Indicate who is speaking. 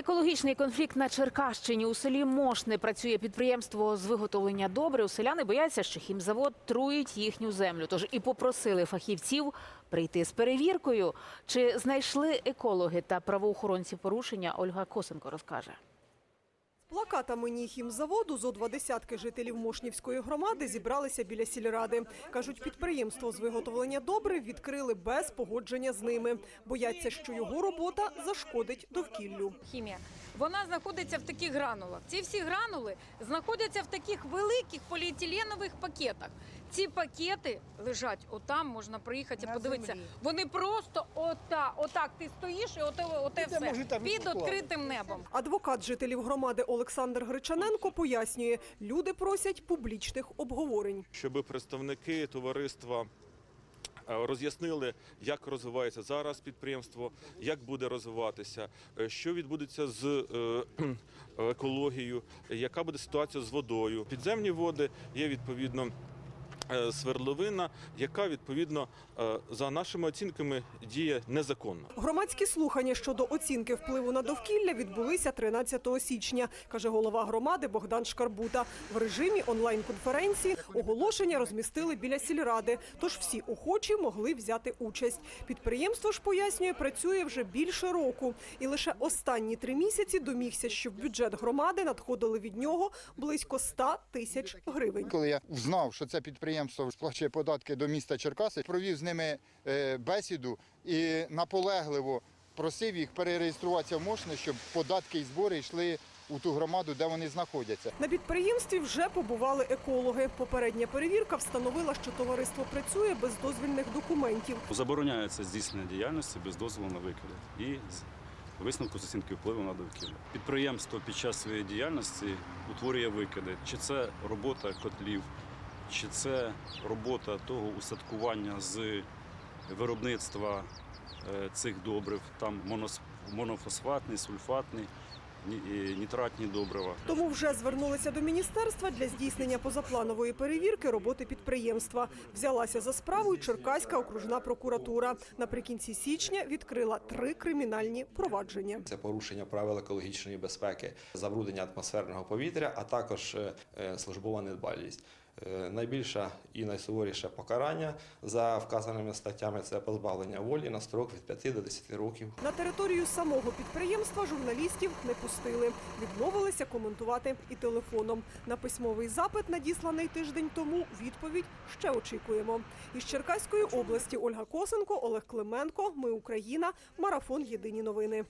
Speaker 1: Екологічний конфлікт на Черкащині у селі Мошни працює підприємство з виготовлення добрив. Селяни бояться, що хімзавод труїть їхню землю. Тож і попросили фахівців прийти з перевіркою. Чи знайшли екологи та правоохоронці порушення? Ольга Косенко розкаже.
Speaker 2: Плакатами «Ні хімзаводу» зо два десятки жителів Мошнівської громади зібралися біля сільради. Кажуть, підприємство з виготовлення добрив відкрили без погодження з ними. Бояться, що його робота зашкодить довкіллю.
Speaker 3: хімія. Вона знаходиться в таких гранулах. Ці всі гранули знаходяться в таких великих поліетиленових пакетах. Ці пакети лежать отам, можна приїхати і подивитися. Вони просто ота, отак ти стоїш і оте, оте все під відкритим небом.
Speaker 2: Адвокат жителів громади Олександр Гречаненко пояснює, люди просять публічних обговорень.
Speaker 4: щоб представники товариства е, роз'яснили, як розвивається зараз підприємство, як буде розвиватися, е, що відбудеться з е, кхм, екологією, яка буде ситуація з водою. Підземні води є відповідно. Е, Свердловина, яка відповідно е, за нашими оцінками діє незаконно.
Speaker 2: Громадські слухання щодо оцінки впливу на довкілля відбулися 13 січня, каже голова громади Богдан Шкарбута. В режимі онлайн-конференції оголошення розмістили біля сільради, тож всі охочі могли взяти участь. Підприємство ж пояснює, працює вже більше року, і лише останні три місяці домігся, що в бюджет громади надходили від нього близько 100 тисяч гривень.
Speaker 5: Коли я знав, що це підприємство сплачує податки до міста Черкаси, провів з ними е, бесіду і наполегливо просив їх перереєструватися в Мошни, щоб податки і збори йшли у ту громаду, де вони знаходяться.
Speaker 2: На підприємстві вже побували екологи. Попередня перевірка встановила, що товариство працює без дозвільних документів.
Speaker 6: Забороняється здійснення діяльності без дозволу на викиди і з висновку з оцінки впливу на довкілля. Підприємство під час своєї діяльності утворює викиди. Чи це робота котлів, чи це робота того устаткування з виробництва е, цих добрив, там монофосфатний, сульфатний, нітратні добрива.
Speaker 2: Тому вже звернулися до міністерства для здійснення позапланової перевірки роботи підприємства. Взялася за справу Черкаська окружна прокуратура. Наприкінці січня відкрила три кримінальні провадження.
Speaker 7: Це порушення правил екологічної безпеки, забруднення атмосферного повітря, а також е, е, службова недбалість. Е, Найбільше і найсуворіше покарання за вказаними статтями це позбавлення волі на строк від 5 до 10 років.
Speaker 2: На територію самого підприємства журналістів не пустили. Відмовилися коментувати і телефоном. На письмовий запит, надісланий тиждень тому, відповідь ще очікуємо. Із Черкаської області Ольга Косенко, Олег Клименко. Ми Україна. Марафон. Єдині новини.